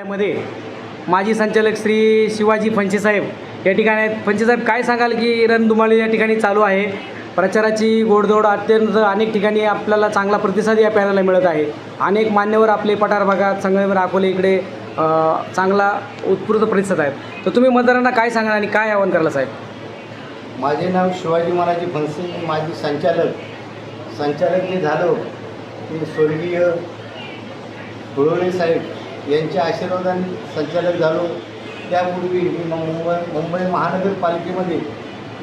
मध्ये माजी संचालक श्री शिवाजी फंचेसाहेब या ठिकाणी आहेत. फंचे काय सांगाल की रणधुमाळी या ठिकाणी चालू आहे? प्रचाराची गोडधोड अत्यंत अनेक ठिकाणी आपल्याला चांगला प्रतिसाद या पॅनलला मिळत आहे. अनेक मान्यवर आपले पठार भागात संगमेवर अकोले इकडे चांगला उत्स्फूर्त प्रतिसाद आहेत. तर तुम्ही मतदारांना काय सांगाल आणि काय आवाहन करायला साहेब? माझे नाव शिवाजी महाराजी फणसे मी माझी संचालक. संचालक जे झालो. ते स्वर्गीय साहेब यांच्या आशीर्वादाने संचालक झालो. त्यापूर्वी मी मुंबई मुंबई महानगरपालिकेमध्ये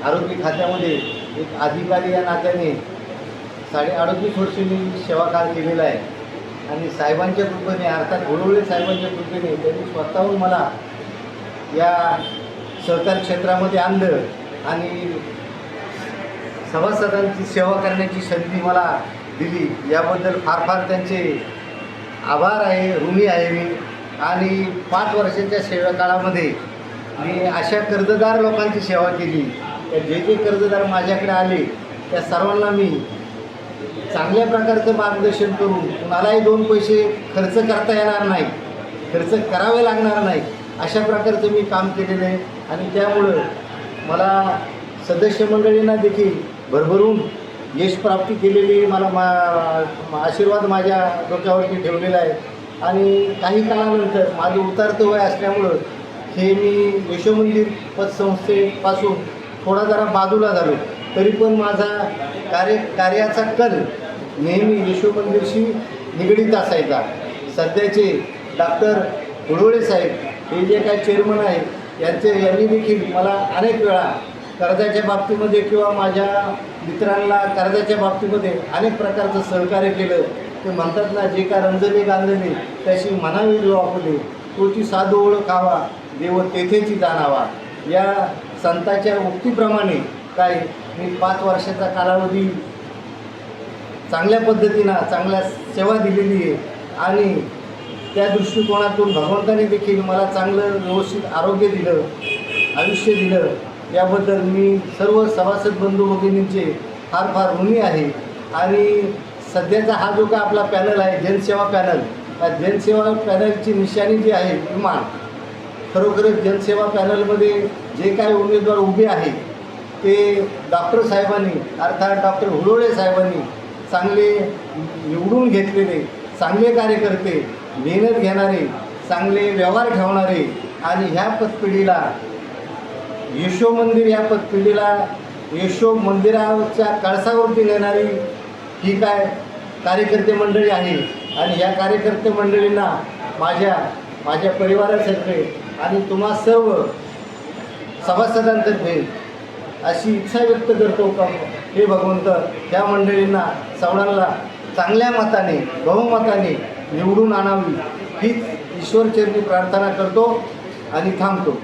आरोग्य खात्यामध्ये एक अधिकारी या नात्याने साडे अडतीस वर्ष मी सेवाकाळ केलेला आहे. आणि साहेबांच्या कृपेने अर्थात घोडवळे साहेबांच्या कृपेने त्यांनी स्वतःहून मला या सहकार क्षेत्रामध्ये आणलं आणि सभासदांची सेवा करण्याची संधी मला दिली. याबद्दल फार फार त्यांचे आभार आहे ऋणी आहे मी. आणि पाच वर्षाच्या सेवा काळामध्ये मी अशा कर्जदार लोकांची सेवा केली. त्या जे जे कर्जदार माझ्याकडे आले त्या सर्वांना मी चांगल्या प्रकारचं मार्गदर्शन करून कुणालाही दोन पैसे खर्च करता येणार नाही खर्च करावे लागणार नाही अशा प्रकारचं मी काम केलेलं आहे. आणि त्यामुळं मला सदस्य मंडळींना देखील भरभरून यश प्राप्ती केलेली मला मा मा- आशीर्वाद माझ्या डोक्यावरती ठेवलेला आहे. आणि काही काळानंतर माझं उतारतं वय असल्यामुळं हे मी यशोमंदिर पतसंस्थेपासून थोडा जरा बाजूला झालो. तरी पण माझा कार्य कार्याचा कल नेहमी यशोमंदिरशी निगडीत असायचा. सध्याचे डॉक्टर हुळवळे साहेब हे जे काय चेअरमन आहेत यांचे यांनी देखील मला अनेक वेळा कर्जाच्या बाबतीमध्ये किंवा माझ्या मित्रांना कर्जाच्या बाबतीमध्ये अनेक प्रकारचं सहकार्य केलं. ते म्हणतात ना जे काय रंजली गांजणे त्याशी मनावी जो तुझी तोची साधू ओळखावा देव तेथेची जाणावा. या संताच्या उक्तीप्रमाणे काय मी पाच वर्षाचा कालावधी चांगल्या पद्धतीनं चांगल्या सेवा दिलेली आहे. आणि त्या दृष्टिकोनातून भगवंताने देखील मला चांगलं व्यवस्थित आरोग्य दिलं आयुष्य दिलं. याबद्दल मी सर्व सभासद बंधू भगिनींचे फार फार ऋणी आहे. आणि सध्याचा हा जो काय आपला पॅनल आहे जनसेवा पॅनल या जनसेवा पॅनलची निशाणी जी आहे विमान खरोखरच जनसेवा पॅनलमध्ये जे काय उमेदवार उभे आहे ते डॉक्टर साहेबांनी अर्थात डॉक्टर हुलोळे साहेबांनी चांगले निवडून घेतलेले चांगले कार्यकर्ते मेहनत घेणारे चांगले व्यवहार ठेवणारे आणि ह्या पतपिढीला येशो मंदिर या पतपिढीला येशो मंदिराच्या कळसावरती नेणारी ही काय कार्यकर्ते मंडळी आहे. आणि या कार्यकर्ते मंडळींना माझ्या माझ्या परिवारातर्फे आणि तुम्हा सर्व सभासदांतर्फे अशी इच्छा व्यक्त करतो का? हे भगवंत त्या मंडळींना सवडांना चांगल्या मताने बहुमताने निवडून आणावी. हीच ईश्वरचरणी प्रार्थना करतो आणि थांबतो.